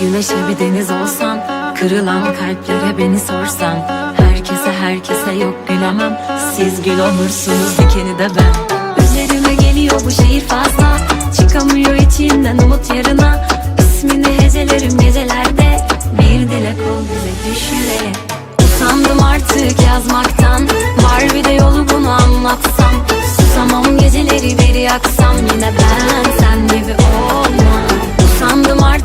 güneşe bir deniz olsan Kırılan kalplere beni sorsan Herkese herkese yok gülemem Siz gül olursunuz dikeni de ben. Üzerime geliyor bu şehir fazla Çıkamıyor içimden umut yarına. İsmini hecelerim gecelerde Bir dilek ol bize düşüre. Usandım artık yazmaktan